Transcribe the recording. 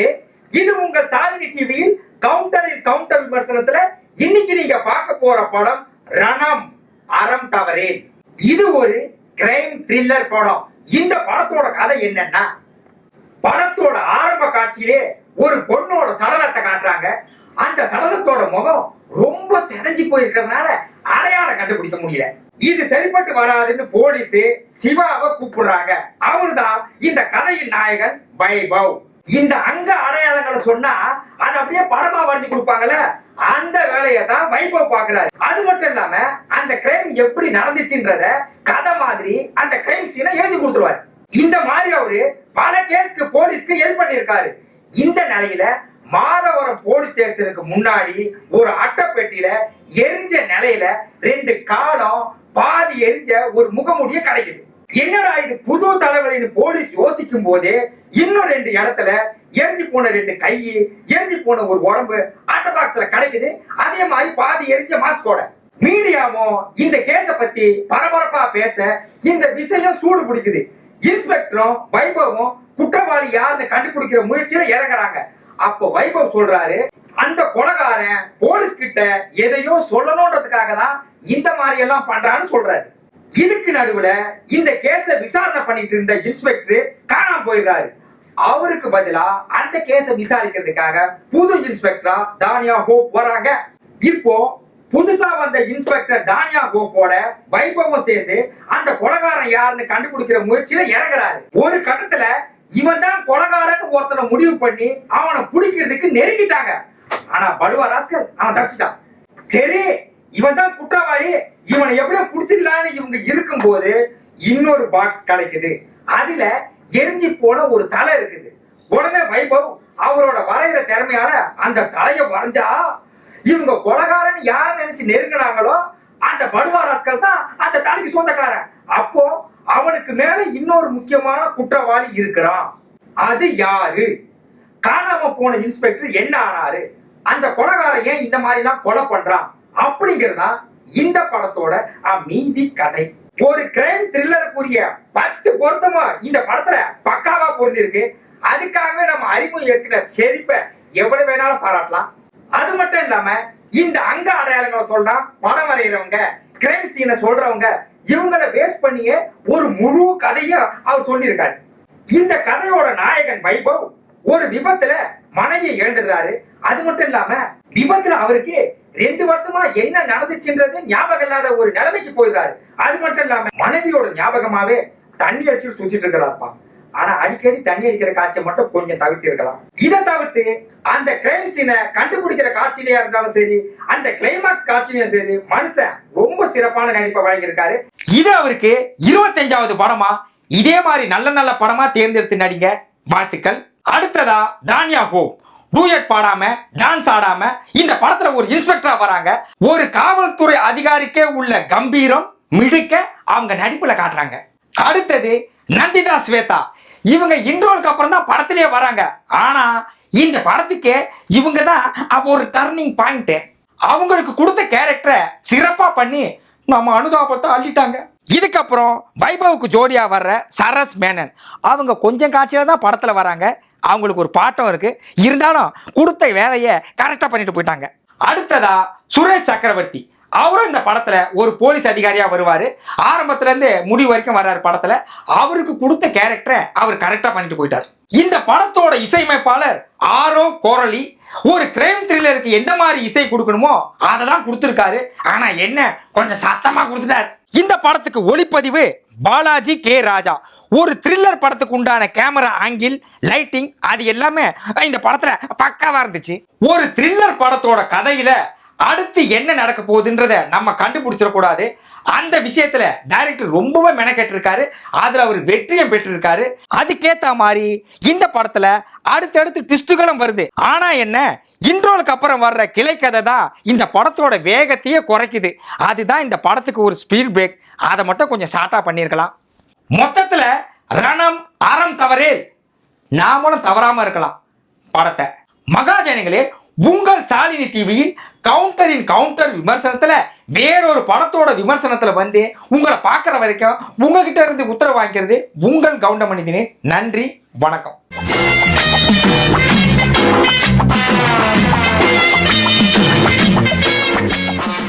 நேயர்களே இது உங்கள் சாலினி டிவியில் கவுண்டரில் கவுண்டர் விமர்சனத்துல இன்னைக்கு நீங்க பார்க்க போற படம் ரணம் அறம் தவறேன். இது ஒரு கிரைம் த்ரில்லர் படம். இந்த படத்தோட கதை என்னன்னா படத்தோட ஆரம்ப காட்சியிலே ஒரு பொண்ணோட சடலத்தை காட்டுறாங்க. அந்த சடலத்தோட முகம் ரொம்ப செதஞ்சு போயிருக்கிறதுனால அடையாளம் கண்டுபிடிக்க முடியல. இது சரிப்பட்டு வராதுன்னு போலீஸ் சிவாவை கூப்பிடுறாங்க. அவர்தான் இந்த கதையின் நாயகன் வைபவ். இந்த அங்க அடையாளங்களை சொன்னா அது அப்படியே படமா வரைஞ்சு கொடுப்பாங்கல்ல? அந்த வேலையை தான் வைபவ் பாக்குறாரு அது மட்டும் இல்லாம அந்த கிரைம் எப்படி நடந்துச்சுன்றத கதை மாதிரி அந்த கிரைம் சீனை எழுதி கொடுத்துருவாரு. இந்த மாதிரி அவரு பல கேஸ்க்கு போலீஸ்க்கு ஹெல்ப் பண்ணிருக்காரு இந்த நிலையில மாதவரம் போலீஸ் ஸ்டேஷனுக்கு முன்னாடி ஒரு அட்டைப்பெட்டியில எரிஞ்ச நிலையில ரெண்டு காலம் பாதி எரிஞ்ச ஒரு முகமுடிய கிடைக்குது. என்னடா இது புது தலைவலின்னு போலீஸ் யோசிக்கும் போதே இன்னும் ரெண்டு இடத்துல எரிஞ்சு போன ரெண்டு கை எரிஞ்சு போன ஒரு உடம்பு ஆட்ட பாக்ஸ்ல கிடைக்குது. அதே மாதிரி பாதி எரிஞ்ச மாஸ்கோட மீடியாவும் இந்த கேஸ பத்தி பரபரப்பா பேச இந்த விஷயம் சூடு பிடிக்குது. இன்ஸ்பெக்டரும் வைபவும் குற்றவாளி யாருன்னு கண்டுபிடிக்கிற முயற்சியில இறங்குறாங்க. அப்போ வைபவ் சொல்றாரு அந்த கொலகாரன் போலீஸ் கிட்ட எதையோ சொல்லணும்ன்றதுக்காக தான் இந்த மாதிரி எல்லாம் பண்றான்னு சொல்றாரு. இதுக்கு நடுவுல இந்த கேஸ விசாரணை பண்ணிட்டு இருந்த இன்ஸ்பெக்டர் காணாம போயிடுறாரு. அவருக்கு பதிலா அந்த கேஸ விசாரிக்கிறதுக்காக புது இன்ஸ்பெக்டரா தானியா ஹோப் வராங்க. இப்போ புதுசா வந்த இன்ஸ்பெக்டர் தானியா கோப்போட வைபவம் சேர்ந்து அந்த கொலகாரன் யாருன்னு கண்டுபிடிக்கிற முயற்சியில இறங்குறாரு. ஒரு கட்டத்துல இவன் தான் கொலகாரன் ஒருத்தனை முடிவு பண்ணி அவனை பிடிக்கிறதுக்கு நெருங்கிட்டாங்க. ஆனா படுவா ராஸ்கர் அவன் தப்பிச்சிட்டான். சரி இவன் தான் குற்றவாளி. இவனை எப்படியோ பிடிச்சிடலான்னு இவங்க இருக்கும்போது இன்னொரு பாக்ஸ் கிடைக்குது. அதுல எரிஞ்சு போன ஒரு தலை இருக்குது. உடனே வைபவ் அவரோட வரைகிற திறமையால அந்த தலையை வரைஞ்சா இவங்க கொலகாரன் யாரு நினைச்சு நெருங்கினாங்களோ அந்த படுவா ராஸ்கர் தான் அந்த தலைக்கு சொந்தக்காரன். அப்போ அவனுக்கு மேல இன்னொரு முக்கியமான குற்றவாளி இருக்கிறான். அது யாரு? காணாம போன இன்ஸ்பெக்டர் என்ன ஆனாரு? அந்த கொலகாரன் ஏன் இந்த மாதிரி எல்லாம் கொலை பண்றான்? அப்படிங்கிறதா இந்த படத்தோட அஹ், மீதி கதை. ஒரு கிரைம் த்ரில்லருக்குரிய பத்து பொருத்தமா இந்த படத்துல பக்காவா பொருந்திருக்கு அதுக்காகவே நம்ம அறிமுக இயக்குனர் செரிப்ப எவ்வளவு வேணாலும் பாராட்டலாம். அது மட்டும் இல்லாம இந்த அங்க அடையாளங்களை சொல்றா படம் வரைகிறவங்க கிரைம் சீனை சொல்றவங்க இவங்கள பேஸ் பண்ணியே ஒரு முழு கதையும் அவர் சொல்லியிருக்காரு. இந்த கதையோட நாயகன் வைபவ் ஒரு விபத்துல மனைவியை எழுந்துடுறாரு அது மட்டும் இல்லாம விபத்துல அவருக்கு ரெண்டு வருஷமா என்ன நடந்துச்சுன்றது ஞாபகம் இல்லாத ஒரு நிலைமைக்கு போயிடுறாரு. அது மட்டும் இல்லாம மனைவியோட ஞாபகமாவே தண்ணி அடிச்சுட்டு சுத்திட்டு இருக்கிறாருப்பா. ஆனா அடிக்கடி தண்ணி அடிக்கிற காட்சியை மட்டும் கொஞ்சம் தவிர்த்து இருக்கலாம். இதை தவிர்த்து அந்த கிரைம் சீனை கண்டுபிடிக்கிற காட்சியிலயா இருந்தாலும் சரி அந்த கிளைமாக்ஸ் காட்சியிலையும் சரி மனுஷன் ரொம்ப சிறப்பான நடிப்பை வழங்கியிருக்காரு. இது அவருக்கு இருபத்தஞ்சாவது படமா? இதே மாதிரி நல்ல நல்ல படமா தேர்ந்தெடுத்து நடிங்க. வாழ்த்துக்கள். அடுத்ததா தானியா ஹோம். டூயட் பாடாம டான்ஸ் ஆடாம இந்த படத்துல ஒரு இன்ஸ்பெக்டரா வராங்க. ஒரு காவல்துறை அதிகாரிக்கே உள்ள கம்பீரம் மிடுக்க அவங்க நடிப்புல காட்டுறாங்க. அடுத்தது நந்திதா ஸ்வேதா. இவங்க இன்ட்ரோலுக்கு அப்புறம் தான் படத்திலேயே வராங்க. ஆனா இந்த படத்துக்கு இவங்க தான் அப்போ ஒரு டர்னிங் பாயிண்ட் அவங்களுக்கு கொடுத்த கேரக்டரை சிறப்பா பண்ணி நம்ம அனுதாபத்தை அள்ளிட்டாங்க. இதுக்கப்புறம் வைபவுக்கு ஜோடியா வர்ற சரஸ் மேனன். அவங்க கொஞ்சம் காட்சியில தான் படத்துல வராங்க. அவங்களுக்கு ஒரு பாட்டம் இருக்கு. இருந்தாலும் கொடுத்த வேலையை கரெக்டா பண்ணிட்டு போயிட்டாங்க. அடுத்ததா சுரேஷ் சக்கரவர்த்தி. அவரும் இந்த படத்துல ஒரு போலீஸ் அதிகாரியா வருவாரு. ஆரம்பத்துல இருந்து முடிவு வரைக்கும் வர்றாரு படத்துல. அவருக்கு கொடுத்த கேரக்டரை அவர் கரெக்டா பண்ணிட்டு போயிட்டார். இந்த படத்தோட இசையமைப்பாளர் ஆரோ கோரலி ஒரு கிரைம் த்ரில்லருக்கு எந்த மாதிரி இசை கொடுக்கணுமோ அதை தான் கொடுத்துருக்காரு. ஆனா என்ன கொஞ்சம் சத்தமா கொடுத்துட்டார். இந்த படத்துக்கு ஒளிப்பதிவு பாலாஜி கே ராஜா. ஒரு த்ரில்லர் படத்துக்கு உண்டான கேமரா ஆங்கிள் லைட்டிங் அது எல்லாமே இந்த படத்துல பக்காவா இருந்துச்சு. ஒரு த்ரில்லர் படத்தோட கதையில அடுத்து என்ன நடக்க போகுதுன்றத நம்ம கண்டுபிடிச்சிடக்கூடாது அந்த விஷயத்துல டைரக்டர் ரொம்பவே மெனக்கெட்டிருக்காரு. அதுல அவர் வெற்றியும் பெற்றிருக்காரு. அதுக்கேத்த மாதிரி இந்த படத்துல அடுத்தடுத்து ட்விஸ்டுகளும் வருது. ஆனா என்ன? இன்ட்ரோலுக்கு அப்புறம் வர்ற கிளைக்கதை தான் இந்த படத்தோட வேகத்தையே குறைக்குது. அதுதான் இந்த படத்துக்கு ஒரு ஸ்பீட் பிரேக் அதை மட்டும் கொஞ்சம் ஷார்ட்டா பண்ணியிருக்கலாம். மொத்தத்துல ரணம் அறம் தவறே நாமளும் தவறாம இருக்கலாம் படத்தை. மகாஜனங்களே உங்கள் சாலினி டிவியின் கவுண்டரின் கவுண்டர் விமர்சனத்தில் வேறொரு படத்தோட விமர்சனத்தில் வந்து உங்களை பார்க்குற வரைக்கும் உங்ககிட்ட இருந்து உத்தரவு வாங்கிக்கிறது உங்கள் கவுண்டமணி தினேஷ். நன்றி வணக்கம்.